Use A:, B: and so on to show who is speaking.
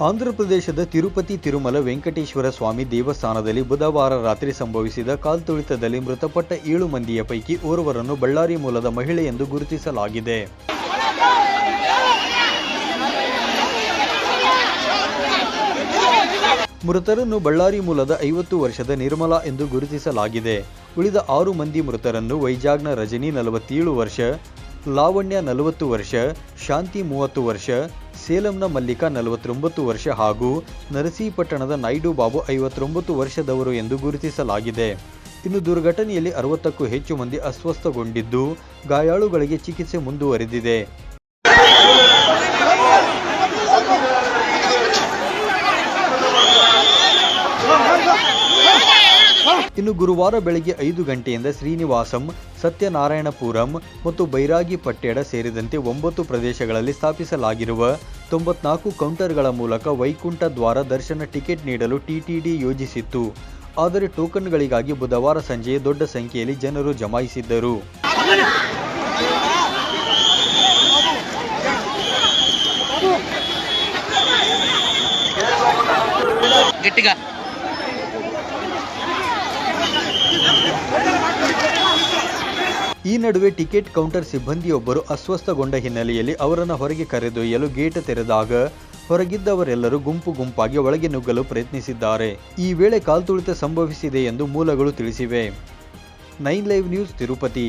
A: ಆಂಧ್ರಪ್ರದೇಶದ ತಿರುಪತಿ ತಿರುಮಲ ವೆಂಕಟೇಶ್ವರ ಸ್ವಾಮಿ ದೇವಸ್ಥಾನದಲ್ಲಿ ಬುಧವಾರ ರಾತ್ರಿ ಸಂಭವಿಸಿದ ಕಾಲ್ತುಳಿತದಲ್ಲಿ ಮೃತಪಟ್ಟ ಏಳು ಮಂದಿಯ ಪೈಕಿ ಓರ್ವರನ್ನು ಬಳ್ಳಾರಿ ಮೂಲದ ಮಹಿಳೆ ಎಂದು ಗುರುತಿಸಲಾಗಿದೆ. ಮೃತರನ್ನು ಬಳ್ಳಾರಿ ಮೂಲದ ಐವತ್ತು ವರ್ಷದ ನಿರ್ಮಲಾ ಎಂದು ಗುರುತಿಸಲಾಗಿದೆ. ಉಳಿದ ಆರು ಮಂದಿ ಮೃತರನ್ನು ವೈಜಾಗ್ನ ರಜನಿ ನಲವತ್ತೇಳು ವರ್ಷ, ಲಾವಣ್ಯ ನಲವತ್ತು ವರ್ಷ, ಶಾಂತಿ ಮೂವತ್ತು ವರ್ಷ ಸೇಲಂನ ಮಲ್ಲಿಕಾ ನಲವತ್ತೊಂಬತ್ತು ವರ್ಷ ಹಾಗೂ ನರಸೀಪಟ್ಟಣದ ನಾಯ್ಡು ಬಾಬು ಐವತ್ತೊಂಬತ್ತು ವರ್ಷದವರು ಎಂದು ಗುರುತಿಸಲಾಗಿದೆ. ಇನ್ನು ದುರ್ಘಟನೆಯಲ್ಲಿ ಅರವತ್ತಕ್ಕೂ ಹೆಚ್ಚು ಮಂದಿ ಅಸ್ವಸ್ಥಗೊಂಡಿದ್ದು ಗಾಯಾಳುಗಳಿಗೆ ಚಿಕಿತ್ಸೆ ಮುಂದುವರೆದಿದೆ. ಇನ್ನು ಗುರುವಾರ ಬೆಳಗ್ಗೆ ಐದು ಗಂಟೆಯಿಂದ ಶ್ರೀನಿವಾಸಂ ಸತ್ಯನಾರಾಯಣಪುರಂ ಮತ್ತು ಬೈರಾಗಿ ಪಟ್ಟೆಡ ಸೇರಿದಂತೆ ಒಂಬತ್ತು ಪ್ರದೇಶಗಳಲ್ಲಿ ಸ್ಥಾಪಿಸಲಾಗಿರುವ ತೊಂಬತ್ನಾಲ್ಕು ಕೌಂಟರ್ಗಳ ಮೂಲಕ ವೈಕುಂಠ ದ್ವಾರ ದರ್ಶನ ಟಿಕೆಟ್ ನೀಡಲು ಟಿಟಿಡಿ ಯೋಜಿಸಿತ್ತು ಆದರೆ ಟೋಕನ್ಗಳಿಗಾಗಿ ಬುಧವಾರ ಸಂಜೆ ದೊಡ್ಡ ಸಂಖ್ಯೆಯಲ್ಲಿ ಜನರು ಜಮಾಯಿಸಿದ್ದರು
B: గట్టిగా
A: ಈ ನಡುವೆ ಟಿಕೆಟ್ ಕೌಂಟರ್ ಸಿಬ್ಬಂದಿಯೊಬ್ಬರು ಅಸ್ವಸ್ಥಗೊಂಡ ಹಿನ್ನೆಲೆಯಲ್ಲಿ ಅವರನ್ನು ಹೊರಗೆ ಕರೆದೊಯ್ಯಲು ಗೇಟ್ ತೆರೆದಾಗ ಹೊರಗಿದ್ದವರೆಲ್ಲರೂ ಗುಂಪು ಗುಂಪಾಗಿ ಒಳಗೆ ನುಗ್ಗಲು ಪ್ರಯತ್ನಿಸಿದ್ದಾರೆ. ಈ ವೇಳೆ ಕಾಲ್ತುಳಿತ ಸಂಭವಿಸಿದೆ ಎಂದು ಮೂಲಗಳು ತಿಳಿಸಿವೆ. Nine live news Tirupati.